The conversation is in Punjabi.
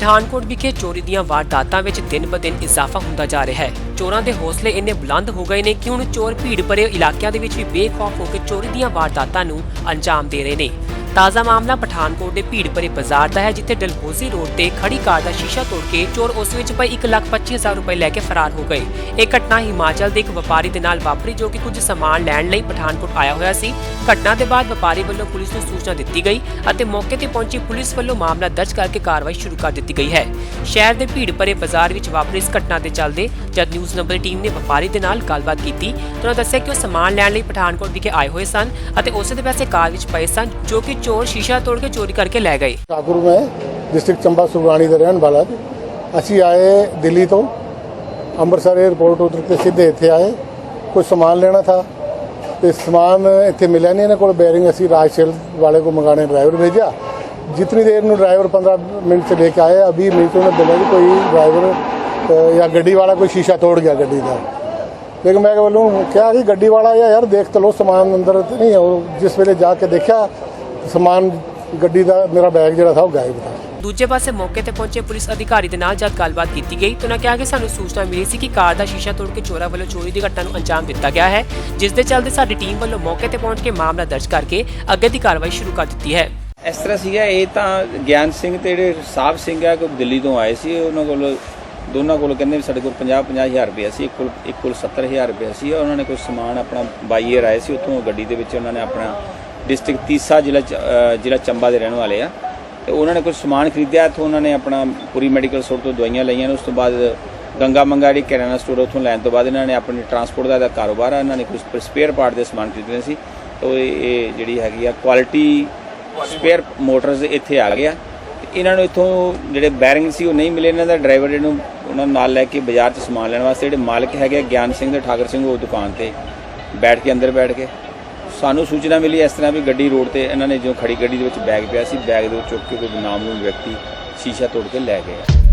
ਪਠਾਨਕੋਟ ਵਿਖੇ ਚੋਰੀ ਦੀਆਂ ਵਾਰਦਾਤਾਂ ਵਿੱਚ ਦਿਨ-ਬ-ਦਿਨ ਇਜ਼ਾਫਾ ਹੁੰਦਾ ਜਾ ਰਿਹਾ ਹੈ। ਚੋਰਾਂ ਦੇ ਹੌਸਲੇ ਇੰਨੇ ਬੁਲੰਦ ਹੋ ਗਏ ਨੇ ਕਿ ਹੁਣ ਚੋਰ ਭੀੜ ਭਰੇ ਇਲਾਕਿਆਂ ਦੇ ਵਿੱਚ ਵੀ ਬੇਖੌਫ ਹੋ ਕੇ ਚੋਰੀ ਦੀਆਂ ਵਾਰਦਾਤਾਂ ਨੂੰ ਅੰਜਾਮ ਦੇ ਰਹੇ ਨੇ। ਤਾਜ਼ਾ ਮਾਮਲਾ ਪਠਾਨਕੋਟ ਦੇ ਭੀੜ ਭਰੇ ਬਾਜ਼ਾਰ ਦਾ ਹੈ ਜਿੱਥੇ ਡਲਹੌਜ਼ੀ ਰੋਡ ਤੇ ਖੜੀ ਕਾਰ ਦਾ ਸ਼ੀਸ਼ਾ ਤੋੜ ਕੇ ਚੋਰ ਉਸ ਵਿੱਚ ਪਈ 1,25,000 ਰੁਪਏ ਲੈ ਕੇ ਫਰਾਰ ਹੋ ਗਏ। ਇਹ ਘਟਨਾ ਹਿਮਾਚਲ ਦੇ ਇੱਕ ਵਪਾਰੀ ਦੇ ਨਾਲ ਵਾਪਰੀ ਜੋ ਕਿ ਕੁਝ ਸਮਾਨ ਲੈਣ ਲਈ ਪਠਾਨਕੋਟ ਆਇਆ ਹੋਇਆ ਸੀ। ਘਟਨਾ ਦੇ ਬਾਅਦ ਵਪਾਰੀ ਵੱਲੋਂ ਪੁਲਿਸ ਨੂੰ ਸੂਚਨਾ ਦਿੱਤੀ ਗਈ ਅਤੇ ਮੌਕੇ ਤੇ ਪਹੁੰਚੀ ਪੁਲਿਸ ਵੱਲੋਂ ਮਾਮਲਾ ਦਰਜ ਕਰਕੇ ਕਾਰਵਾਈ ਸ਼ੁਰੂ ਕਰ ਦਿੱਤੀ ਗਈ ਹੈ। ਸ਼ਹਿਰ ਦੇ ਭੀੜ ਭਰੇ ਬਾਜ਼ਾਰ ਵਿੱਚ ਵਾਪਰੀ ਇਸ ਘਟਨਾ ਦੇ ਚੱਲਦੇ ਜਦ ਨਿਊਜ਼ ਨੰਬਰ ਟੀਮ ਨੇ ਵਪਾਰੀ ਦੇ ਨਾਲ ਗੱਲਬਾਤ ਕੀਤੀ। ਤਾਂ ਉਹਨਾਂ ਦੱਸਿਆ ਕਿ ਉਹ ਸਮਾਨ ਲੈਣ ਲਈ ਪਠਾਨਕੋਟ ਵਿਖੇ ਆਏ ਹੋਏ ਸਨ ਅਤੇ ਉਸੇ ਦੇ ਪੈਸੇ ਕਾਰ ਵਿੱਚ ਪਏ ਸਨ ਜੋ ਕਿ ਚੋਰ ਸ਼ੀਸ਼ਾ ਤੋੜ ਕੇ ਚੋਰੀ ਕਰਕੇ ਲੈ ਗਏ। ठाकुर में डिस्ट्रिक्ट चंबा सुगराणी ਦਾ ਰਹਿਣ ਵਾਲਾ ਅਸੀਂ ਆਏ ਦਿੱਲੀ ਤੋਂ। ਅੰਮ੍ਰਿਤਸਰ 에ਅਰਪੋਰਟ ਉਤਰ ਕੇ ਸਿੱਧੇ ਇੱਥੇ ਆਏ। ਕੋਈ ਸਮਾਨ ਲੈਣਾ ਥਾ। ਤੇ ਸਮਾਨ ਇੱਥੇ ਮਿਲਿਆ ਨਹੀਂ, ਇਹਨਾਂ ਕੋਲ ਬੈਰਿੰਗ ਅਸੀਂ ਰਾਜ ਰਾਜਸ਼ੇਲ ਵਾਲੇ ਕੋ ਮੰਗਾਣੇ ਡਰਾਈਵਰ ਭੇਜਿਆ। ਜਿਤਨੀ ਦੇਰ ਨੂੰ ਡਰਾਈਵਰ 15 ਮਿੰਟ 'ਚ ਲੈ ਕੇ ਆਏ ਅਭੀ ਮਿੰਟ ਤੋਂ ਬੋਲਿਆ ਕਿ ਕੋਈ ਡਰਾਈਵਰ ਜਾਂ ਗੱਡੀ ਵਾਲਾ ਕੋਈ ਸ਼ੀਸ਼ਾ ਤੋੜ ਗਿਆ ਗੱਡੀ ਦਾ। ਲੇਕਿਨ ਮੈਂ ਕਿਹਾ ਬੋਲੂੰ ਕਿਹਾ ਕਿ ਗੱਡੀ ਵਾਲਾ ਯਾਰ ਦੇਖ ਤਲੋ ਸਮਾਨ ਅੰਦਰ ਨਹੀਂ ਉਹ ਜਿਸ ਵੇਲੇ ਜਾ ਕੇ ਦੇਖਿਆ ਸਮਾਨ ਗੱਡੀ ਦਾ ਮੇਰਾ ਬੈਗ ਜਿਹੜਾ ਥਾ ਉਹ ਗਾਇਬ ਥਾ ਦੂਜੇ ਪਾਸੇ ਮੌਕੇ ਤੇ ਪਹੁੰਚੇ ਪੁਲਿਸ ਅਧਿਕਾਰੀ ਦੇ ਨਾਲ ਜਦ ਗੱਲਬਾਤ ਕੀਤੀ ਗਈ ਤਾਂ ਉਹਨਾਂ ਕਿਹਾ ਕਿ ਸਾਨੂੰ ਸੂਚਨਾ ਮਿਲੀ ਸੀ ਕਿ ਕਾਰ ਦਾ ਸ਼ੀਸ਼ਾ ਤੋੜ ਕੇ ਚੋਰਾਂ ਵੱਲੋਂ ਚੋਰੀ ਦੀ ਘਟਨਾ ਨੂੰ ਅੰਜਾਮ ਦਿੱਤਾ ਗਿਆ ਹੈ ਜਿਸ ਦੇ ਚੱਲਦੇ ਸਾਡੀ ਟੀਮ ਵੱਲੋਂ ਮੌਕੇ ਤੇ ਪਹੁੰਚ ਕੇ ਮਾਮਲਾ ਦਰਜ ਕਰਕੇ ਅੱਗੇ ਦੀ ਕਾਰਵਾਈ ਸ਼ੁਰੂ ਕਰ ਦਿੱਤੀ ਹੈ। ਇਸ ਤਰ੍ਹਾਂ ਸੀਗਾ ਇਹ ਤਾਂ ਗਿਆਨ ਸਿੰਘ ਤੇ ਜਿਹੜੇ ਸਾਹਿਬ ਸਿੰਘ ਆ ਕੋਈ ਦਿੱਲੀ ਤੋਂ ਆਏ ਸੀ ਉਹਨਾਂ ਕੋਲ ਦੋਨਾਂ ਕੋਲ ਕਹਿੰਦੇ ਵੀ ਸਾਡੇ ਕੋਲ 50 50000 ਰੁਪਏ ਸੀ ਇੱਕ ਕੋਲ ਇੱਕ ਕੋਲ 70000 ਰੁਪਏ ਸੀ ਉਹਨਾਂ ਨੇ ਕੋਈ ਸਮਾਨ ਆਪਣਾ ਬਾਈਅਰ ਆਏ ਸੀ ਉੱਥੋਂ ਗੱਡੀ ਦੇ ਵਿੱਚ ਉਹਨਾਂ ਨੇ ਆਪਣਾ ਡਿਸਟ੍ਰਿਕਟ ਤੀਸਾ ਜ਼ਿਲ੍ਹਾ ਚ- ਜ਼ਿਲ੍ਹਾ ਚੰਬਾ ਦੇ ਰਹਿਣ ਵਾਲੇ ਆ। ਤੇ ਉਹਨਾਂ ਨੇ ਕੁਝ ਸਮਾਨ ਖਰੀਦਿਆ, ਇੱਥੋਂ ਉਹਨਾਂ ਨੇ ਆਪਣਾ ਪੂਰੀ ਮੈਡੀਕਲ ਸਟੋਰ ਤੋਂ ਦਵਾਈਆਂ ਲਈਆਂ ਨੇ, ਉਸ ਤੋਂ ਬਾਅਦ ਗੰਗਾ ਮੰਗਾ ਜਿਹੜੀ ਕਿਰਾਣਾ ਸਟੋਰ ਉੱਥੋਂ ਲੈਣ ਤੋਂ ਬਾਅਦ ਇਹਨਾਂ ਨੇ ਆਪਣੇ ਟਰਾਂਸਪੋਰਟ ਦਾ ਕਾਰੋਬਾਰ ਆ, ਇਹਨਾਂ ਨੇ ਕੁਝ ਸਪੇਅਰ ਪਾਰਟ ਦੇ ਸਮਾਨ ਖਰੀਦਣੇ ਸੀ। ਤਾਂ ਇਹ ਜਿਹੜੀ ਹੈਗੀ ਆ ਕੁਆਲਿਟੀ ਸਪੇਅਰ ਮੋਟਰਸ ਇੱਥੇ ਆ ਗਿਆ ਤੇ ਇਹਨਾਂ ਨੂੰ ਇੱਥੋਂ ਜਿਹੜੇ ਬੈਰਿੰਗ ਸੀ, ਉਹ ਨਹੀਂ ਮਿਲੇ, ਇਹਨਾਂ ਦਾ ਡਰਾਈਵਰ ਜਿਹਨੂੰ ਉਹਨਾਂ ਨੂੰ ਨਾਲ ਲੈ ਕੇ ਬਾਜ਼ਾਰ 'ਚ ਸਮਾਨ ਲੈਣ ਵਾਸਤੇ ਜਿਹੜੇ ਮਾਲਕ ਹੈਗੇ ਗਿਆਨ ਸਿੰਘ ਤੇ ਠਾਕਰ ਸਿੰਘ, ਉਹ ਦੁਕਾਨ ਤੇ ਬੈਠ ਕੇ ਅੰਦਰ ਬੈਠ ਕੇ ਸਾਨੂੰ ਸੂਚਨਾ ਮਿਲੀ ਇਸ ਤਰ੍ਹਾਂ ਵੀ ਗੱਡੀ ਰੋਡ ਤੇ ਇਹਨਾਂ ਨੇ ਜੋ ਖੜੀ ਗੱਡੀ ਦੇ ਵਿੱਚ ਬੈਗ ਪਿਆ ਸੀ, ਬੈਗ ਦੇ ਵਿੱਚ ਚੁੱਕ ਕੇ ਕੋਈ ਨਾਮਲੂਮ ਵਿਅਕਤੀ ਸ਼ੀਸ਼ਾ ਤੋੜ ਕੇ ਲੈ ਗਏ